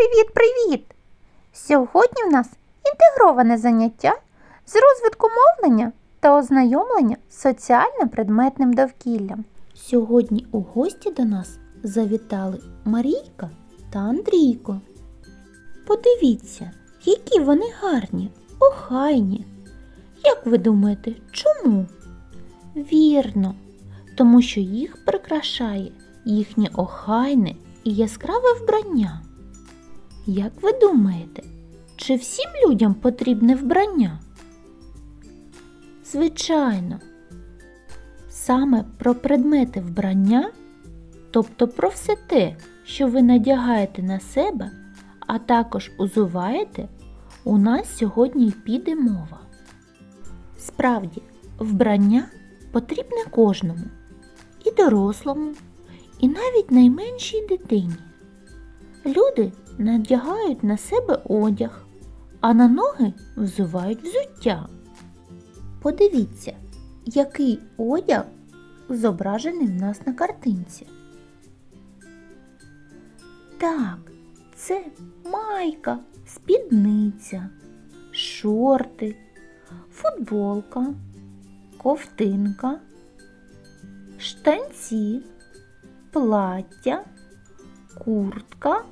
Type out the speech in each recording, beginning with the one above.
Привіт-привіт! Сьогодні в нас інтегроване заняття з розвитку мовлення та ознайомлення з соціально-предметним довкіллям. Сьогодні у гості до нас завітали Марійка та Андрійко. Подивіться, які вони гарні, охайні. Як ви думаєте, чому? Вірно, тому що їх прикрашає їхнє охайне і яскраве вбрання. Як ви думаєте, чи всім людям потрібне вбрання? Звичайно. Саме про предмети вбрання, тобто про все те, що ви надягаєте на себе, а також узуваєте, у нас сьогодні й піде мова. Справді, вбрання потрібне кожному, і дорослому, і навіть найменшій дитині. Люди надягають на себе одяг, а на ноги взувають взуття. Подивіться, який одяг зображений в нас на картинці. Так, це майка, спідниця, шорти, футболка, ковтинка, штанці, плаття, куртка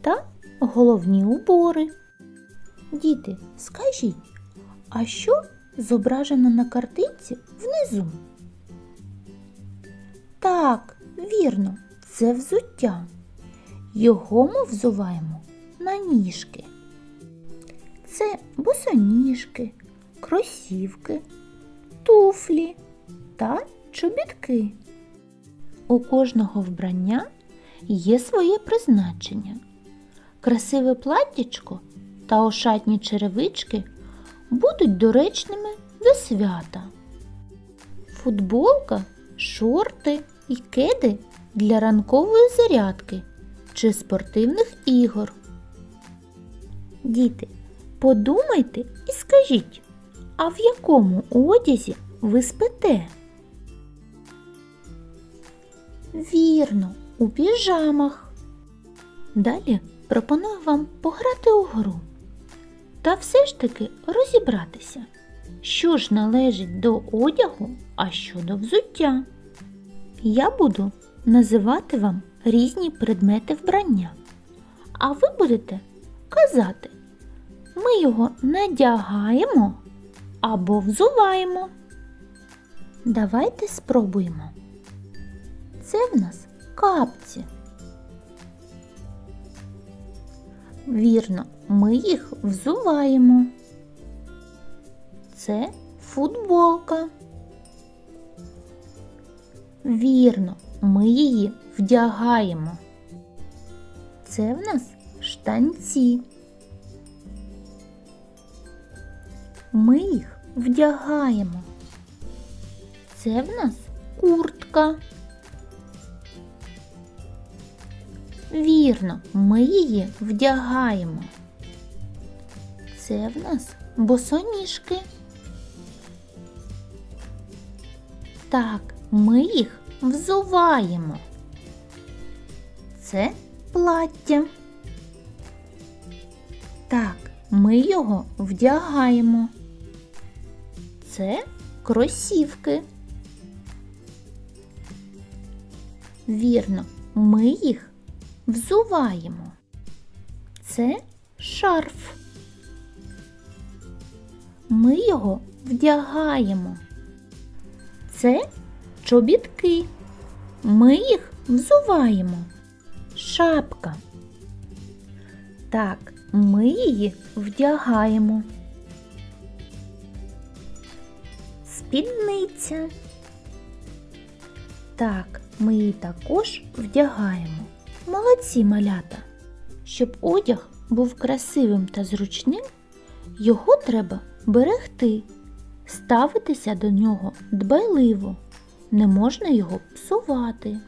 та головні убори. Діти, скажіть, а що зображено на картинці внизу? Так, вірно, це взуття. Його ми взуваємо на ніжки. Це босоніжки, кросівки, туфлі та чобітки. У кожного вбрання є своє призначення. Красиве платтячко та ошатні черевички будуть доречними до свята. Футболка, шорти і кеди для ранкової зарядки чи спортивних ігор. Діти, подумайте і скажіть, а в якому одязі ви спите? Вірно, у піжамах. Далі пропоную вам пограти у гру та все ж таки розібратися, що ж належить до одягу, а що до взуття. Я буду називати вам різні предмети вбрання, а ви будете казати, ми його надягаємо або взуваємо. Давайте спробуємо. Це в нас капці. Вірно, ми їх взуваємо. Це футболка. Вірно, ми її вдягаємо. Це в нас штанці. Ми їх вдягаємо. Це в нас куртка. Вірно, ми її вдягаємо. Це в нас босоніжки. Так, ми їх взуваємо. Це плаття. Так, ми його вдягаємо. Це кросівки. Вірно, ми їх взуваємо. Це шарф. Ми його вдягаємо. Це чобітки. Ми їх взуваємо. Шапка. Так, ми її вдягаємо. Спідниця. Так, ми її також вдягаємо. Молодці малята! Щоб одяг був красивим та зручним, його треба берегти, ставитися до нього дбайливо, не можна його псувати.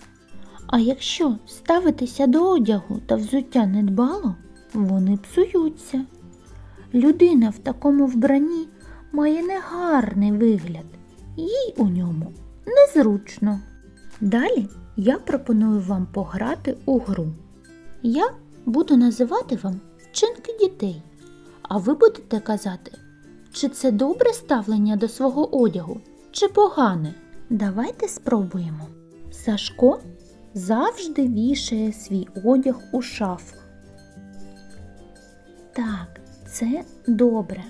А якщо ставитися до одягу та взуття недбало, вони псуються. Людина в такому вбранні має негарний вигляд, їй у ньому незручно. Далі я пропоную вам пограти у гру. Я буду називати вам вчинки дітей, а ви будете казати, чи це добре ставлення до свого одягу, чи погане. Давайте спробуємо. Сашко завжди вішає свій одяг у шафу. Так, це добре.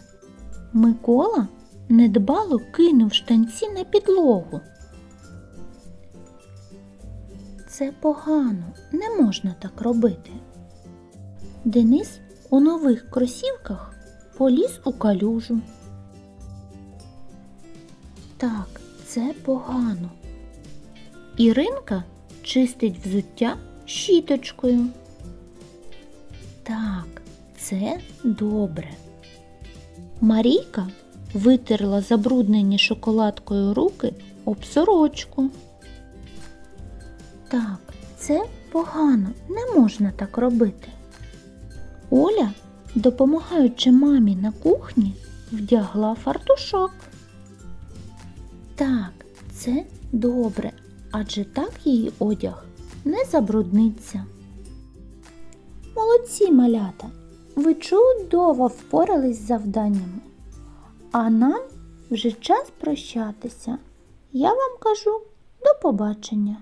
Микола недбало кинув штанці на підлогу. Це погано, не можна так робити. Денис у нових кросівках поліз у калюжу. Так, це погано. Іринка чистить взуття щіточкою. Так, це добре. Марійка витерла забруднені шоколадкою руки об сорочку. Так, це погано, не можна так робити. Оля, допомагаючи мамі на кухні, вдягла фартушок. Так, це добре, адже так її одяг не забрудниться. Молодці малята, ви чудово впорались з завданнями. А нам вже час прощатися. Я вам кажу до побачення.